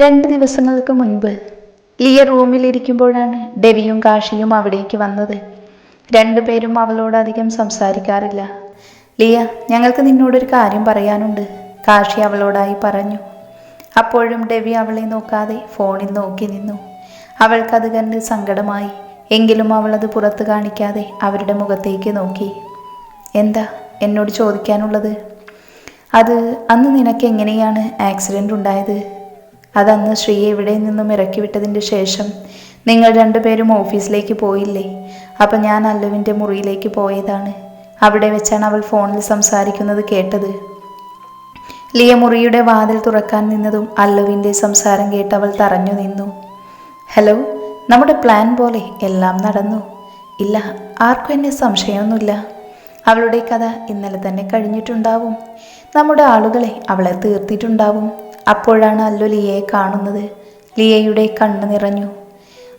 രണ്ട് ദിവസങ്ങൾക്ക് മുൻപ് ലിയ റൂമിലിരിക്കുമ്പോഴാണ് ഡെവിയും കാഷിയും അവിടേക്ക് വന്നത്. രണ്ടുപേരും അവളോട് അധികം സംസാരിക്കാറില്ല. ലിയ ഞങ്ങൾക്ക് നിന്നോടൊരു കാര്യം പറയാനുണ്ട് കാഷി അവളോടായി പറഞ്ഞു. അപ്പോഴും ഡെവി അവളെ നോക്കാതെ ഫോണിൽ നോക്കി നിന്നു. അവൾക്കത് കണ്ട് സങ്കടമായി. എങ്കിലും അവളത് പുറത്ത് കാണിക്കാതെ അവരുടെ മുഖത്തേക്ക് നോക്കി. എന്താ എന്നോട് ചോദിക്കാനുള്ളത്? അത് അന്ന് നിനക്ക് എങ്ങനെയാണ് ആക്സിഡന്റ് ഉണ്ടായത്? അതന്ന് ശ്രീയെ ഇവിടെ നിന്നും ഇറക്കി വിട്ടതിന്റെ ശേഷം നിങ്ങൾ രണ്ടുപേരും ഓഫീസിലേക്ക് പോയില്ലേ? അപ്പം ഞാൻ അല്ലുവിന്റെ മുറിയിലേക്ക് പോയതാണ്. അവിടെ വെച്ചാണ് അവൾ ഫോണിൽ സംസാരിക്കുന്നത് കേട്ടത്. ലിയ മുറിയുടെ വാതിൽ തുറക്കാൻ നിന്നതും അല്ലുവിന്റെ സംസാരം കേട്ട് അവൾ തറഞ്ഞു നിന്നു. ഹലോ നമ്മുടെ പ്ലാൻ പോലെ എല്ലാം നടന്നു. ഇല്ല ആർക്കും എന്നെ സംശയമൊന്നുമില്ല. അവളുടെ കഥ ഇന്നലെ തന്നെ കഴിഞ്ഞിട്ടുണ്ടാവും. നമ്മുടെ ആളുകളെ അവളെ തീർത്തിട്ടുണ്ടാവും. അപ്പോഴാണ് അല്ലു ലിയയെ കാണുന്നത്. ലിയയുടെ കണ്ണ് നിറഞ്ഞു.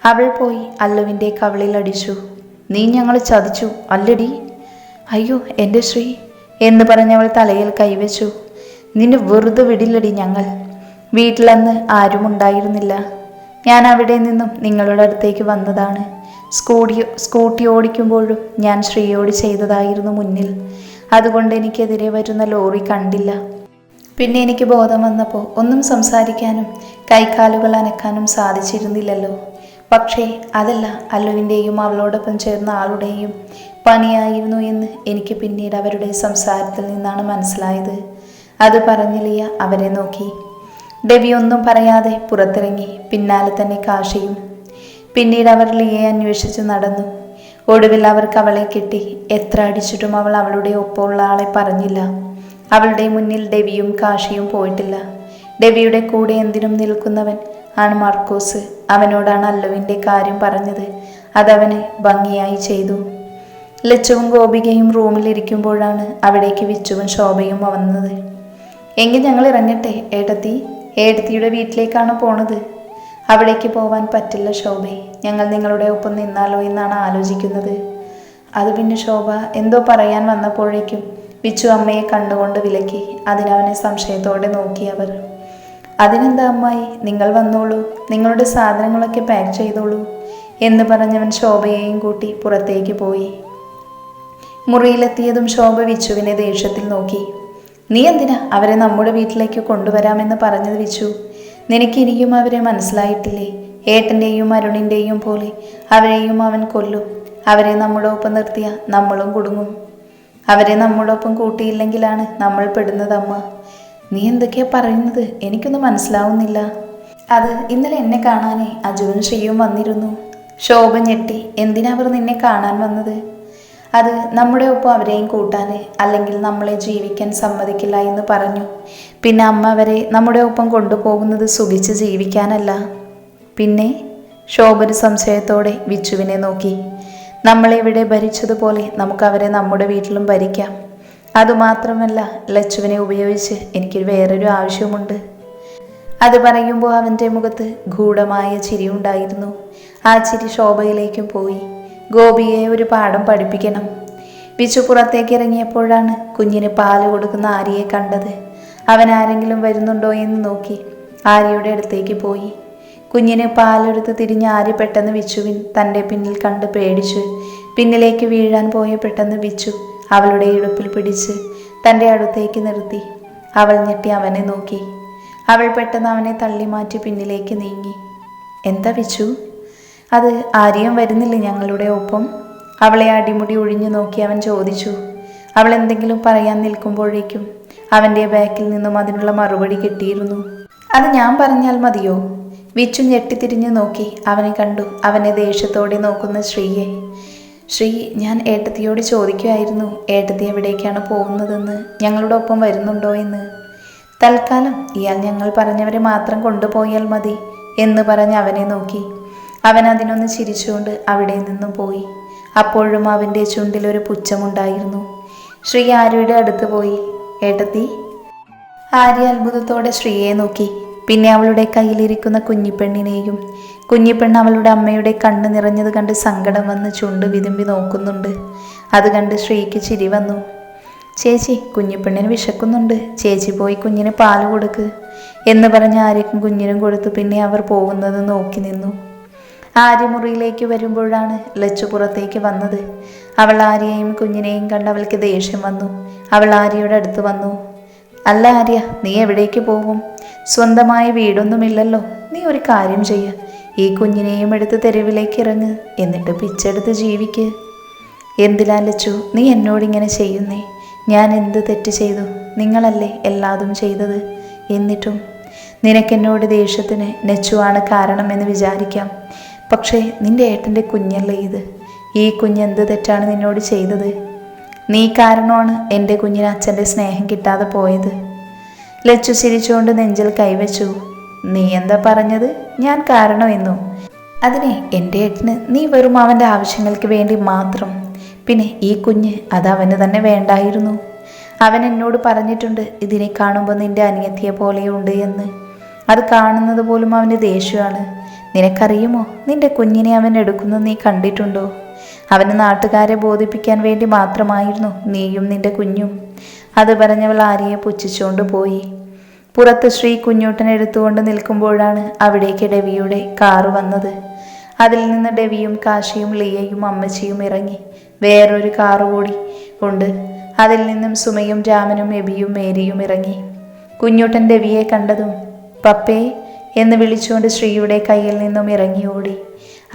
അവൾ പോയി അല്ലുവിന്റെ കവളിൽ അടിച്ചു. നീ ഞങ്ങൾ ചതിച്ചു അല്ലടി. അയ്യോ എന്റെ ശ്രീ എന്ന് പറഞ്ഞവൾ തലയിൽ കൈവച്ചു. നിന്നെ വെറുതെ വിടില്ലടി ഞങ്ങൾ. വീട്ടിലന്ന് ആരും ഉണ്ടായിരുന്നില്ല. ഞാൻ അവിടെ നിന്നും നിങ്ങളുടെ അടുത്തേക്ക് വന്നതാണ്. സ്കൂട്ടി സ്കൂട്ടി ഓടിക്കുമ്പോഴും ഞാൻ ശ്രീയോട് ചെയ്തതായിരുന്നു മുന്നിൽ. അതുകൊണ്ട് എനിക്കെതിരെ വരുന്ന ലോറി കണ്ടില്ല. പിന്നെ എനിക്ക് ബോധം വന്നപ്പോൾ ഒന്നും സംസാരിക്കാനും കൈകാലുകൾ അനക്കാനും സാധിച്ചിരുന്നില്ലല്ലോ. പക്ഷേ അതല്ല അല്ലുവിന്റെയും അവളോടൊപ്പം ചേർന്ന ആളുടെയും പണിയായിരുന്നു എന്ന് എനിക്ക് പിന്നീട് അവരുടെ സംസാരത്തിൽ നിന്നാണ് മനസ്സിലായത്. അത് പറഞ്ഞ അവരെ നോക്കി. ഡെവി ഒന്നും പറയാതെ പുറത്തിറങ്ങി പിന്നാലെ തന്നെ കാശിയും. പിന്നീട് അവർ ലിയയെ അന്വേഷിച്ച് നടന്നു. ഒടുവിൽ അവർക്ക് അവളെ കിട്ടി. എത്ര അടിച്ചിട്ടും അവൾ അവളുടെ ഒപ്പമുള്ള ആളെ പറഞ്ഞില്ല. അവളുടെ മുന്നിൽ ഡെവിയും കാശിയും പോയിട്ടില്ല. ഡെവിയുടെ കൂടെ എന്തിനും നിൽക്കുന്നവൻ ആണ് മാർക്കോസ്. അവനോടാണ് അല്ലുവിന്റെ കാര്യം പറഞ്ഞത്. അതവന് ഭംഗിയായി ചെയ്തു. ലച്ചുവും ഗോപികയും റൂമിലിരിക്കുമ്പോഴാണ് അവിടേക്ക് വിച്ചുവും ശോഭയും വന്നത്. എങ്കിൽ ഞങ്ങൾ ഇറങ്ങട്ടെ ഏടത്തി ഏടത്തിയുടെ വീട്ടിലേക്കാണ് പോണത്. അവിടേക്ക് പോവാൻ പറ്റില്ല ശോഭെ. ഞങ്ങൾ നിങ്ങളുടെ ഒപ്പം നിന്നാലോ എന്നാണ് ആലോചിക്കുന്നത്. അത് പിന്നെ ശോഭ എന്തോ പറയാൻ വന്നപ്പോഴേക്കും വിച്ചു അമ്മയെ കണ്ടുകൊണ്ട് വിലക്കി. അതിനവനെ സംശയത്തോടെ നോക്കി അവർ. അതിനെന്താ അമ്മായി? നിങ്ങൾ വന്നോളൂ. നിങ്ങളുടെ സാധനങ്ങളൊക്കെ പാക്ക് ചെയ്തോളൂ എന്ന് പറഞ്ഞവൻ ശോഭയെയും കൂട്ടി പുറത്തേക്ക് പോയി. മുറിയിലെത്തിയതും ശോഭ വിച്ചുവിനെ ദേഷ്യത്തിൽ നോക്കി. നീ എന്തിനാ അവരെ നമ്മുടെ വീട്ടിലേക്ക് കൊണ്ടുവരാമെന്ന് പറഞ്ഞത് വിച്ചു? നിനക്കിനിയും അവരെ മനസ്സിലായിട്ടില്ലേ? ഏട്ടന്റെയും അരുണിന്റെയും പോലെ അവരെയും അവൻ കൊല്ലും. അവരെ നമ്മുടെ ഒപ്പം നിർത്തിയ നമ്മളും കുടുങ്ങും. അവരെ നമ്മളോടൊപ്പം കൂട്ടിയില്ലെങ്കിലാണ് നമ്മൾ പെടുന്നത് അമ്മ. നീ എന്തൊക്കെയാ പറയുന്നത്? എനിക്കൊന്നും മനസ്സിലാവുന്നില്ല. അത് ഇന്നലെ എന്നെ കാണാനേ അജുവും ശ്രീയും വന്നിരുന്നു. ശോഭ ഞെട്ടി എന്തിനാ അവർ നിന്നെ കാണാൻ വന്നത്? അത് നമ്മുടെ ഒപ്പം അവരെയും കൂട്ടാൻ അല്ലെങ്കിൽ നമ്മളെ ജീവിക്കാൻ സമ്മതിക്കില്ല എന്ന് പറഞ്ഞു. പിന്നെ അമ്മ അവരെ നമ്മുടെ ഒപ്പം കൊണ്ടുപോകുന്നത് സുഖിച്ച് ജീവിക്കാനല്ല. പിന്നെ ശോഭന് സംശയത്തോടെ വിച്ചുവിനെ നോക്കി. നമ്മളെ ഇവിടെ ഭരിച്ചതുപോലെ നമുക്ക് അവരെ നമ്മുടെ വീട്ടിലും ഭരിക്കാം. അതുമാത്രമല്ല ലച്ചുവിനെ ഉപയോഗിച്ച് എനിക്ക് വേറൊരു ആവശ്യമുണ്ട്. അത് പറയുമ്പോൾ അവന്റെ മുഖത്ത് ഗൂഢമായ ചിരിയുണ്ടായിരുന്നു ആ ചിരി ശോഭയിലേക്കും പോയി. ഗോപിയെ ഒരു പാഠം പഠിപ്പിക്കണം. വിച്ചു പുറത്തേക്ക് ഇറങ്ങിയപ്പോഴാണ് കുഞ്ഞിന് പാൽ കൊടുക്കുന്ന ആര്യയെ കണ്ടത്. അവൻ ആരെങ്കിലും വരുന്നുണ്ടോ എന്ന് നോക്കി ആര്യയുടെ അടുത്തേക്ക് പോയി. കുഞ്ഞിന് പാലെടുത്ത് തിരിഞ്ഞ് ആര് പെട്ടെന്ന് വിച്ചുവിൻ തന്റെ പിന്നിൽ കണ്ട് പേടിച്ചു. പിന്നിലേക്ക് വീഴാൻ പോയ പെട്ടെന്ന് വിച്ചു അവളുടെ ഇടുപ്പിൽ പിടിച്ച് തന്റെ അടുത്തേക്ക് നിർത്തി. അവൾ ഞെട്ടി അവനെ നോക്കി. അവൾ പെട്ടെന്ന് അവനെ തള്ളി മാറ്റി പിന്നിലേക്ക് നീങ്ങി. എന്താ വിച്ചു? അത് ആരെയും വരുന്നില്ല ഞങ്ങളുടെ ഒപ്പം? അവളെ അടിമുടി ഒഴിഞ്ഞു നോക്കി അവൻ ചോദിച്ചു. അവൾ എന്തെങ്കിലും പറയാൻ നിൽക്കുമ്പോഴേക്കും അവന്റെ ബാക്കിൽ നിന്നും അതിനുള്ള മറുപടി കിട്ടിയിരുന്നു. അത് ഞാൻ പറഞ്ഞാൽ മതിയോ? വിച്ചു ഞെട്ടിത്തിരിഞ്ഞു നോക്കി. അവനെ കണ്ടു. അവനെ ദേഷ്യത്തോടെ നോക്കുന്ന ശ്രീയെ. ശ്രീ ഞാൻ ഏട്ടത്തിയോട് ചോദിക്കുമായിരുന്നു ഏട്ടത്തി എവിടേക്കാണ് പോകുന്നതെന്ന്. ഞങ്ങളുടെ ഒപ്പം വരുന്നുണ്ടോ എന്ന്. തൽക്കാലം ഇയാൾ ഞങ്ങൾ പറഞ്ഞവരെ മാത്രം കൊണ്ടുപോയാൽ മതി എന്ന് പറഞ്ഞ് അവനെ നോക്കി. അവൻ അതിനൊന്ന് ചിരിച്ചുകൊണ്ട് അവിടെ നിന്നും പോയി. അപ്പോഴും അവന്റെ ചുണ്ടിലൊരു പുച്ഛമുണ്ടായിരുന്നു. ശ്രീ ആര്യയുടെ അടുത്ത് പോയി. ഏട്ടത്തി? ആര്യ അത്ഭുതത്തോടെ ശ്രീയെ നോക്കി. പിന്നെ അവളുടെ കയ്യിലിരിക്കുന്ന കുഞ്ഞിപ്പെണ്ണിനെയും കുഞ്ഞിപ്പെണ്ണ് അവളുടെ അമ്മയുടെ കണ്ണ് നിറഞ്ഞത് കണ്ട് സങ്കടം വന്ന് ചുണ്ട് വിതുമ്പി നോക്കുന്നുണ്ട്. അത് കണ്ട് ശ്രീക്ക് ചിരി വന്നു. ചേച്ചി കുഞ്ഞിപ്പെണ്ണിന് വിശക്കുന്നുണ്ട്. ചേച്ചി പോയി കുഞ്ഞിന് പാൽ കൊടുക്ക് എന്ന് പറഞ്ഞ് ആര്യക്കും കുഞ്ഞിനും കൊടുത്തു പിന്നെ അവർ പോകുന്നത് നോക്കി നിന്നു. ആര്യ മുറിയിലേക്ക് വരുമ്പോഴാണ് ലച്ചു പുറത്തേക്ക് വന്നത്. അവൾ ആര്യയെയും കുഞ്ഞിനെയും കണ്ട് അവൾക്ക് ദേഷ്യം വന്നു. അവൾ ആര്യയുടെ അടുത്ത് വന്നു. അല്ല ആര്യ നീ എവിടേക്ക് പോകും? സ്വന്തമായ വീടൊന്നുമില്ലല്ലോ. നീ ഒരു കാര്യം ചെയ്യ. ഈ കുഞ്ഞിനെയും എടുത്ത് തെരുവിലേക്ക് ഇറങ്ങ്. എന്നിട്ട് പിച്ചെടുത്ത് ജീവിക്ക്. എന്തിനാ ലച്ചു? നീ എന്നോടിങ്ങനെ ചെയ്യുന്നേ? ഞാൻ എന്ത് തെറ്റ് ചെയ്തു? നിങ്ങളല്ലേ എല്ലാതും ചെയ്തത്? എന്നിട്ടും നിനക്കെന്നോട് ദേഷ്യത്തിന് നെച്ചുവാണ് കാരണമെന്ന് വിചാരിക്കാം. പക്ഷേ നിന്റെ ഏട്ടന്റെ കുഞ്ഞല്ലേ ഇത്? ഈ കുഞ്ഞ് എന്ത് തെറ്റാണ് നിന്നോട് ചെയ്തത്? നീ കാരണമാണ് എന്റെ കുഞ്ഞിന് അച്ഛന്റെ സ്നേഹം കിട്ടാതെ പോയത്. ലച്ചു ചിരിച്ചുകൊണ്ട് നെഞ്ചിൽ കൈവച്ചു. നീ എന്താ പറഞ്ഞത്? ഞാൻ കാരണമെന്നു അതിനെ എന്റെ ഏട്ടന് നീ വെറും അവന്റെ ആവശ്യങ്ങൾക്ക് വേണ്ടി മാത്രം. പിന്നെ ഈ കുഞ്ഞ് അത് അവന് തന്നെ വേണ്ടായിരുന്നു. അവൻ എന്നോട് പറഞ്ഞിട്ടുണ്ട് ഇതിനെ കാണുമ്പോൾ നിന്റെ അനിയത്തിയെ പോലെയുണ്ട് എന്ന്. അത് കാണുന്നത് പോലും അവന് ദേഷ്യമാണ്. നിനക്കറിയുമോ? നിന്റെ കുഞ്ഞിനെ അവൻ എടുക്കുന്നത് നീ കണ്ടിട്ടുണ്ടോ? അവന് നാട്ടുകാരെ ബോധിപ്പിക്കാൻ വേണ്ടി മാത്രമായിരുന്നു നീയും നിന്റെ കുഞ്ഞും. അത് പറഞ്ഞവൾ ആര്യയെ പുച്ഛിച്ചുകൊണ്ട് പോയി. പുറത്ത് ശ്രീ കുഞ്ഞൂട്ടൻ എടുത്തുകൊണ്ട് നിൽക്കുമ്പോഴാണ് അവിടേക്ക് ഡെവിയുടെ കാറ് വന്നത്. അതിൽ നിന്ന് ഡെവിയും കാശിയും ലിയയും അമ്മച്ചിയും ഇറങ്ങി. വേറൊരു കാറ് കൂടി ഉണ്ട്. അതിൽ നിന്നും സുമയും രാമനും എബിയും മേരിയും ഇറങ്ങി. കുഞ്ഞൂട്ടൻ ഡെവിയെ കണ്ടതും പപ്പേ എന്ന് വിളിച്ചുകൊണ്ട് ശ്രീയുടെ കയ്യിൽ നിന്നും ഇറങ്ങി ഓടി.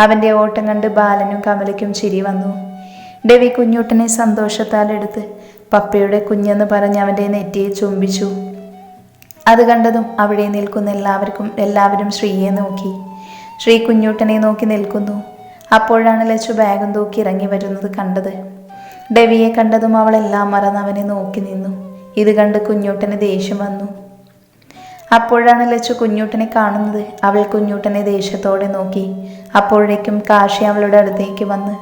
അവന്റെ ഓട്ടം കണ്ട് ബാലനും കമലയ്ക്കും ചിരി വന്നു. ഡെവി കുഞ്ഞൂട്ടനെ സന്തോഷത്താൽ എടുത്ത് പപ്പയുടെ കുഞ്ഞെന്ന് പറഞ്ഞ് അവന്റെ നെറ്റിയെ ചുംബിച്ചു. അത് കണ്ടതും അവിടെ നിൽക്കുന്ന എല്ലാവർക്കും എല്ലാവരും ശ്രീയെ നോക്കി. ശ്രീ കുഞ്ഞൂട്ടനെ നോക്കി നിൽക്കുന്നു. അപ്പോഴാണ് ലച്ചു ബാഗും തൂക്കി ഇറങ്ങി വരുന്നത് കണ്ടത്. ഡെവിയെ കണ്ടതും അവളെല്ലാം മറന്ന് അവനെ നോക്കി നിന്നു. ഇത് കണ്ട് കുഞ്ഞൂട്ടന് ദേഷ്യം വന്നു. അപ്പോഴാണ് ലച്ചു കുഞ്ഞൂട്ടനെ കാണുന്നത്. അവൾ കുഞ്ഞൂട്ടനെ ദേഷ്യത്തോടെ നോക്കി. അപ്പോഴേക്കും കാശി അവളുടെ അടുത്തേക്ക് വന്ന്.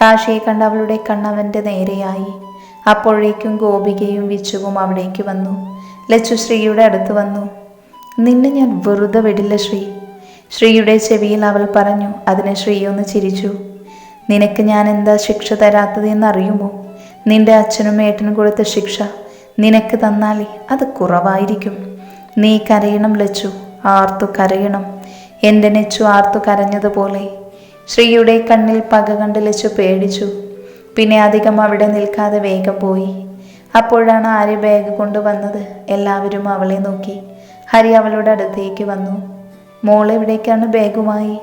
കാശിയെ കണ്ട് അവളുടെ കണ്ണവന്റെ നേരെയായി. അപ്പോഴേക്കും ഗോപികയും വിച്ചുവും അവിടേക്ക് വന്നു. ലച്ചു ശ്രീയുടെ അടുത്ത് വന്നു. നിന്നെ ഞാൻ വെറുതെ വിടില്ല ശ്രീ. ശ്രീയുടെ ചെവിയിൽ അവൾ പറഞ്ഞു. അതിന് ശ്രീ ഒന്ന് ചിരിച്ചു. നിനക്ക് ഞാൻ എന്താ ശിക്ഷ തരാത്തത് എന്നറിയുമോ? നിന്റെ അച്ഛനും ഏട്ടനും കൊടുത്ത ശിക്ഷ നിനക്ക് തന്നാലേ അത് കുറവായിരിക്കും. നീ കരയണം ലച്ചു. ആർത്തു കരയണം. എന്റെ നെച്ചു ആർത്തു കരഞ്ഞതുപോലെ. ശ്രീയുടെ കണ്ണിൽ പക കണ്ട് ലച്ചു പേടിച്ചു. പിന്നെ അധികം അവിടെ നിൽക്കാതെ വേഗം പോയി. അപ്പോഴാണ് ആര്യ ബാഗ് കൊണ്ടുവന്നത്. എല്ലാവരും അവളെ നോക്കി. ഹരി അവളുടെ അടുത്തേക്ക് വന്നു. മോൾ എവിടേക്കാണ് ബാഗുമായി?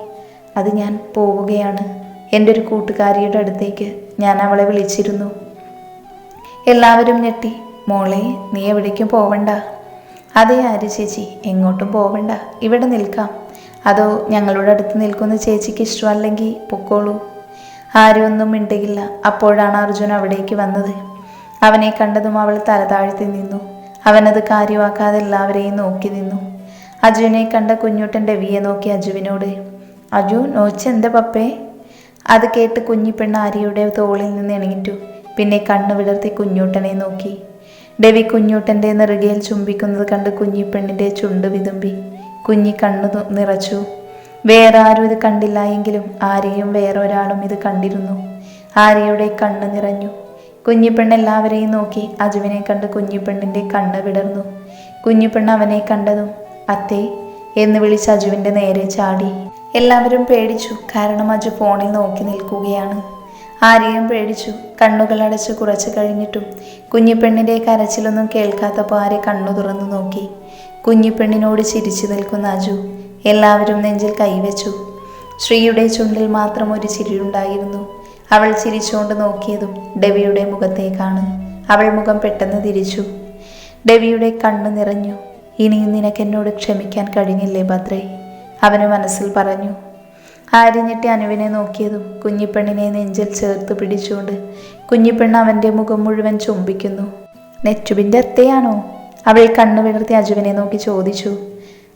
അത് ഞാൻ പോവുകയാണ്. എന്റെ ഒരു കൂട്ടുകാരിയുടെ അടുത്തേക്ക് ഞാൻ അവളെ വിളിച്ചിരുന്നു. എല്ലാവരും ഞെട്ടി. മോളെ നീ എവിടേക്കും പോവണ്ട. അതെ ആര്യ ചേച്ചി എങ്ങോട്ടും പോവണ്ട. ഇവിടെ നിൽക്കാം. അതോ ഞങ്ങളുടെ അടുത്ത് നിൽക്കുന്ന ചേച്ചിക്ക് ഇഷ്ടമല്ലെങ്കിൽ പൊക്കോളൂ. ആരും ഒന്നും മിണ്ടുകില്ല അപ്പോഴാണ് അർജുൻ അവിടേക്ക് വന്നത്. അവനെ കണ്ടതും അവൾ തലതാഴ്ത്തി നിന്നു. അവനത് കാര്യമാക്കാതെ എല്ലാവരെയും നോക്കി നിന്നു. അജുവിനെ കണ്ട കുഞ്ഞുട്ടൻ വിയെ നോക്കി അജുവിനോട് അജു നോച്ചെന്താ പപ്പേ? അത് കേട്ട് കുഞ്ഞിപ്പെണ്ണ് ആര്യയുടെ തോളിൽ നിന്ന് എണീറ്റു. പിന്നെ കണ്ണു വിടർത്തി കുഞ്ഞൂട്ടനെ നോക്കി. ഡെവി കുഞ്ഞൂട്ടന്റെ നെറുകയിൽ ചുംബിക്കുന്നത് കണ്ട് കുഞ്ഞിപ്പെണ്ണിന്റെ ചുണ്ട് വിതുമ്പി. കുഞ്ഞി കണ്ണു നിറച്ചു. വേറെ ആരും ഇത് കണ്ടില്ല എങ്കിലും ആരെയും വേറെ ഒരാളും ഇത് കണ്ടിരുന്നു. ആര്യയുടെ കണ്ണ് നിറഞ്ഞു. കുഞ്ഞിപ്പെണ്ണ് എല്ലാവരെയും നോക്കി അജുവിനെ കണ്ട് കുഞ്ഞിപ്പെണ്ണിന്റെ കണ്ണ് വിടർന്നു. കുഞ്ഞിപ്പെണ്ണ് അവനെ കണ്ടതും അത്തേ എന്ന് വിളിച്ച് അജുവിന്റെ നേരെ ചാടി. എല്ലാവരും പേടിച്ചു കാരണം അജു ഫോണിൽ നോക്കി നിൽക്കുകയാണ്. ആരെയും പേടിച്ചു കണ്ണുകൾ അടച്ച് കുറച്ച് കഴിഞ്ഞിട്ടും കുഞ്ഞിപ്പെണ്ണിന്റെ കരച്ചിലൊന്നും കേൾക്കാത്തപ്പോൾ ആരെ കണ്ണു തുറന്നു നോക്കി. കുഞ്ഞിപ്പെണ്ണിനോട് ചിരിച്ചു നിൽക്കുന്ന അജു എല്ലാവരും നെഞ്ചിൽ കൈവച്ചു. ശ്രീയുടെ ചുണ്ടിൽ മാത്രം ഒരു ചിരിയുണ്ടായിരുന്നു. അവൾ ചിരിച്ചുകൊണ്ട് നോക്കിയതും ഡെവിയുടെ മുഖത്തേക്കാണ്. അവൾ മുഖം പെട്ടെന്ന് തിരിച്ചു. ഡെവിയുടെ കണ്ണ് നിറഞ്ഞു. ഇനിയും നിനക്കെന്നോട് ക്ഷമിക്കാൻ കഴിഞ്ഞില്ലേ ഭദ്രേ? അവന് മനസ്സിൽ പറഞ്ഞു. ആരിഞ്ഞിട്ട് അനുവിനെ നോക്കിയതും കുഞ്ഞിപ്പെണ്ണിനെ നെഞ്ചിൽ ചേർത്ത് പിടിച്ചുകൊണ്ട് കുഞ്ഞിപ്പെണ്ണ് അവന്റെ മുഖം മുഴുവൻ ചുംബിക്കുന്നു. നെറ്റുബിന്റെ അത്തയാണോ? അവൾ കണ്ണു വിടർത്തി അജുവിനെ നോക്കി ചോദിച്ചു.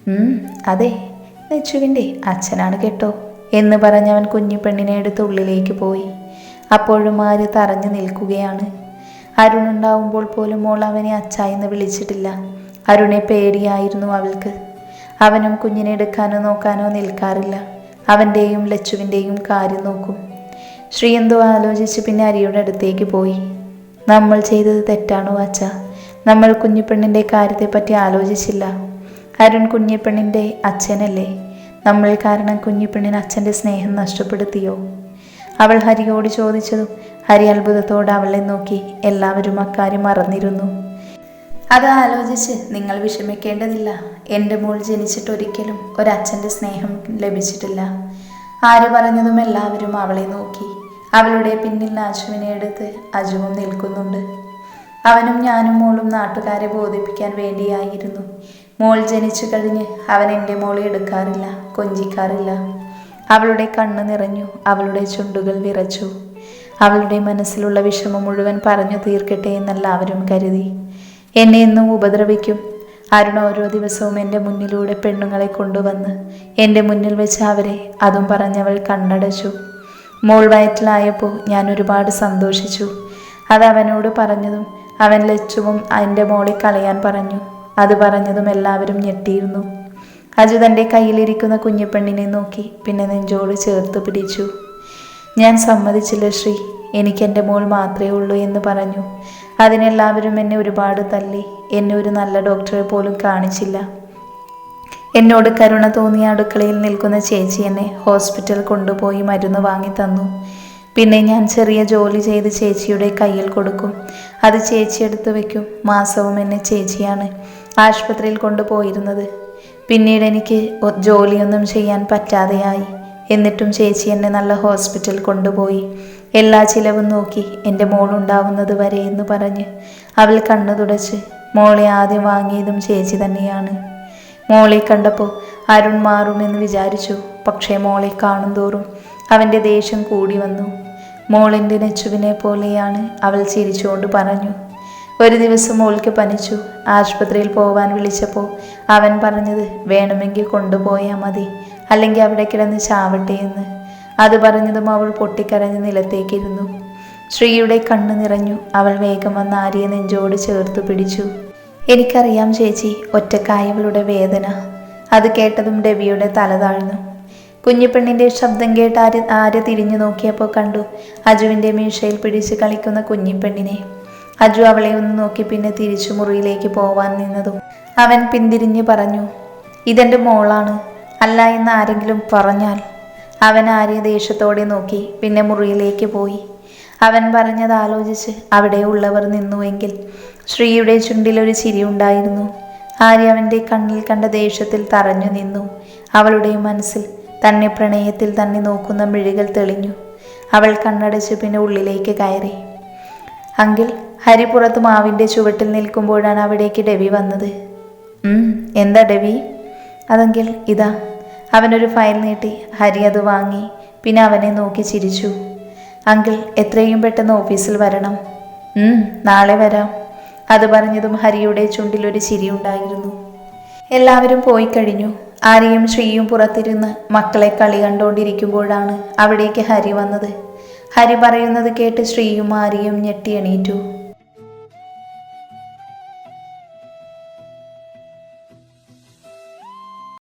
"ഉം, അതെ. നെച്ചുവിന്റെ അച്ഛനാണ് കേട്ടോ എന്ന് പറഞ്ഞവൻ കുഞ്ഞിപ്പെണ്ണിനെ എടുത്ത് ഉള്ളിലേക്ക് പോയി. അപ്പോഴും ആര് തറഞ്ഞു നിൽക്കുകയാണ്. അരുൺ ഉണ്ടാവുമ്പോൾ പോലും മോൾ അവനെ അച്ചായെന്ന് വിളിച്ചിട്ടില്ല. അരുണെ പേടിയായിരുന്നു അവൾക്ക്. അവനും കുഞ്ഞിനെ എടുക്കാനോ നോക്കാനോ നിൽക്കാറില്ല. അവന്റെയും ലച്ചുവിന്റെയും കാര്യം നോക്കും. ശ്രീ എന്തോ ആലോചിച്ച് പിന്നെ അരിയുടെ അടുത്തേക്ക് പോയി. നമ്മൾ ചെയ്തത് തെറ്റാണോ അച്ഛ? നമ്മൾ കുഞ്ഞിപ്പെണ്ണിന്റെ കാര്യത്തെപ്പറ്റി ആലോചിച്ചില്ല. അരുൺ കുഞ്ഞിപ്പെണ്ണിന്റെ അച്ഛനല്ലേ? നമ്മൾ കാരണം കുഞ്ഞിപ്പെണ്ണിന് അച്ഛന്റെ സ്നേഹം നഷ്ടപ്പെടുത്തിയോ? അവൾ ഹരിയോട് ചോദിച്ചതും ഹരി അത്ഭുതത്തോടെ അവളെ നോക്കി എല്ലാവരും അക്കാര്യം മറന്നിരുന്നു. അത് ആലോചിച്ച് നിങ്ങൾ വിഷമിക്കേണ്ടതില്ല. എന്റെ മോൾ ജനിച്ചിട്ടൊരിക്കലും ഒരച്ഛന്റെ സ്നേഹം ലഭിച്ചിട്ടില്ല. ആര് പറഞ്ഞതും എല്ലാവരും അവളെ നോക്കി. അവളുടെ പിന്നിൽ അജുവിനെ എടുത്ത് അജുവും നിൽക്കുന്നുണ്ട്. അവനും ഞാനും മോളും നാട്ടുകാരെ ബോധിപ്പിക്കാൻ വേണ്ടിയായിരുന്നു. മോൾ ജനിച്ചു കഴിഞ്ഞ് അവൻ എന്റെ മോളെ എടുക്കാറില്ല കൊഞ്ചിക്കാറില്ല. അവളുടെ കണ്ണ് നിറഞ്ഞു അവളുടെ ചുണ്ടുകൾ വിറച്ചു. അവളുടെ മനസ്സിലുള്ള വിഷമം മുഴുവൻ പറഞ്ഞു തീർക്കട്ടെ എന്നെല്ലാവരും കരുതി. എന്നെ എന്നും ഉപദ്രവിക്കും. അരുൺ ഓരോ ദിവസവും എന്റെ മുന്നിലൂടെ പെണ്ണുങ്ങളെ കൊണ്ടുവന്ന് എന്റെ മുന്നിൽ വെച്ച് അവരെ അതും പറഞ്ഞവൾ കണ്ണടച്ചു. മോൾ വയറ്റിലായപ്പോൾ ഞാൻ ഒരുപാട് സന്തോഷിച്ചു. അത് അവനോട് പറഞ്ഞതും അവൻ ലച്ചുവും എന്റെ മോളെ കളയാൻ പറഞ്ഞു. അത് പറഞ്ഞതും എല്ലാവരും ഞെട്ടിയിരുന്നു. അജു തന്റെ കയ്യിലിരിക്കുന്ന കുഞ്ഞിപ്പെണ്ണിനെ നോക്കി പിന്നെ നെഞ്ചോട് ചേർത്ത് പിടിച്ചു. ഞാൻ സമ്മതിച്ചില്ല ശ്രീ. എനിക്ക് എന്റെ മോൾ മാത്രമേ ഉള്ളൂ എന്ന് പറഞ്ഞു. അതിനെല്ലാവരും എന്നെ ഒരുപാട് തല്ലി എന്നെ ഒരു നല്ല ഡോക്ടറെ പോലും കാണിച്ചില്ല. എന്നോട് കരുണ തോന്നിയ അടുക്കളയിൽ നിൽക്കുന്ന ചേച്ചി എന്നെ ഹോസ്പിറ്റൽ കൊണ്ടുപോയി മരുന്ന് വാങ്ങി തന്നു. പിന്നെ ഞാൻ ചെറിയ ജോലി ചെയ്ത് ചേച്ചിയുടെ കയ്യിൽ കൊടുക്കും. അത് ചേച്ചി എടുത്തു വെക്കും. മാസവും എന്നെ ചേച്ചിയാണ് ആശുപത്രിയിൽ കൊണ്ടുപോയിരുന്നത്. പിന്നീട് എനിക്ക് ജോലിയൊന്നും ചെയ്യാൻ പറ്റാതെയായി. എന്നിട്ടും ചേച്ചി എന്നെ നല്ല ഹോസ്പിറ്റൽ കൊണ്ടുപോയി. എല്ലാ ചിലവും നോക്കി എന്റെ മോളുണ്ടാവുന്നത് വരെ എന്ന് പറഞ്ഞ് അവൾ കണ്ണു തുടച്ച് മോളെ ആദ്യം വാങ്ങിയതും ചേച്ചി തന്നെയാണ്. മോളെ കണ്ടപ്പോൾ അരുൺ മാറുമെന്ന് വിചാരിച്ചു. പക്ഷേ മോളെ കാണും തോറും അവന്റെ ദേഷ്യം കൂടി വന്നു. മോളിന്റെ നെച്ചുവിനെ പോലെയാണ് അവൾ ചിരിച്ചുകൊണ്ട് പറഞ്ഞു. ഒരു ദിവസം മോൾക്ക് പനിച്ചു. ആശുപത്രിയിൽ പോവാൻ വിളിച്ചപ്പോൾ അവൻ പറഞ്ഞത് വേണമെങ്കിൽ കൊണ്ടുപോയാൽ മതി. അല്ലെങ്കിൽ അവിടെ കിടന്ന് ചാവട്ടെ എന്ന്. അത് പറഞ്ഞതും അവൾ പൊട്ടിക്കരഞ്ഞ് നിലത്തേക്കിരുന്നു. ശ്രീയുടെ കണ്ണ് നിറഞ്ഞു. അവൾ വേഗം വന്ന് ആര്യ നെഞ്ചോട് ചേർത്ത് പിടിച്ചു. എനിക്കറിയാം ചേച്ചി ഒറ്റക്കായവളുടെ വേദന. അത് കേട്ടതും രവിയുടെ തല താഴ്ന്നു. കുഞ്ഞിപ്പെണ്ണിന്റെ ശബ്ദം കേട്ട് ആര് ആര്യ തിരിഞ്ഞു നോക്കിയപ്പോൾ കണ്ടു അജുവിന്റെ മീശയിൽ പിടിച്ച് കളിക്കുന്ന കുഞ്ഞിപ്പെണ്ണിനെ. അജു അവളെ ഒന്ന് നോക്കി പിന്നെ തിരിച്ചു മുറിയിലേക്ക് പോവാൻ നിന്നതും അവൻ പിന്തിരിഞ്ഞ് പറഞ്ഞു ഇതെന്റെ മോളാണ്. അല്ല എന്ന് ആരെങ്കിലും പറഞ്ഞാൽ? അവൻ ആര്യ ദേഷ്യത്തോടെ നോക്കി പിന്നെ മുറിയിലേക്ക് പോയി. അവൻ പറഞ്ഞത് ആലോചിച്ച് അവിടെ ഉള്ളവർ നിന്നുവെങ്കിൽ ശ്രീയുടെ ചുണ്ടിലൊരു ചിരി ഉണ്ടായിരുന്നു. ആര്യ അവന്റെ കണ്ണിൽ കണ്ട ദേഷ്യത്തിൽ തറഞ്ഞു നിന്നു. അവളുടെ മനസ്സിൽ തന്നെ പ്രണയത്തിൽ തന്നെ നോക്കുന്ന മിഴികൾ തെളിഞ്ഞു. അവൾ കണ്ണടച്ച് പിന്നെ ഉള്ളിലേക്ക് കയറി. അങ്കിൾ ഹരി പുറത്ത് മാവിന്റെ ചുവട്ടിൽ നിൽക്കുമ്പോഴാണ് അവിടേക്ക് ഡെവി വന്നത്. എന്താ ഡെവി? അതെങ്കിൽ ഇതാ. അവനൊരു ഫയൽ നീട്ടി. ഹരി അത് വാങ്ങി. പിന്നെ അവനെ നോക്കി ചിരിച്ചു. അങ്കിൾ എത്രയും പെട്ടെന്ന് ഓഫീസിൽ വരണം. നാളെ വരാം. അത് പറഞ്ഞതും ഹരിയുടെ ചുണ്ടിൽ ഒരു ചിരി ഉണ്ടായിരുന്നു. എല്ലാവരും പോയി കഴിഞ്ഞു. ആര്യയും ശ്രീയും പുറത്തിരുന്ന് മക്കളെ കളി കണ്ടുകൊണ്ടിരിക്കുമ്പോഴാണ് അവിടേക്ക് ഹരി വന്നത്. ഹരി പറയുന്നത് കേട്ട് ശ്രീയും ആര്യയും ഞെട്ടി എണീറ്റു